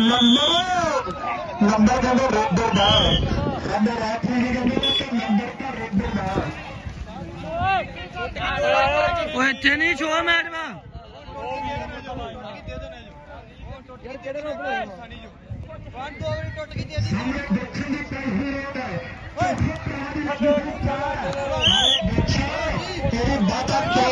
number का तो red दे दा नंबर रात में ही कहते हैं नंबर का रेड दे दा ओए ते नहीं छोड़ मैच में यार केड़े ना अपने वन दो मिनट टूट गई थी सामने दक्षिण की पैसी रोड है ओए प्राणी लगे चार देखिए तेरी बात क्या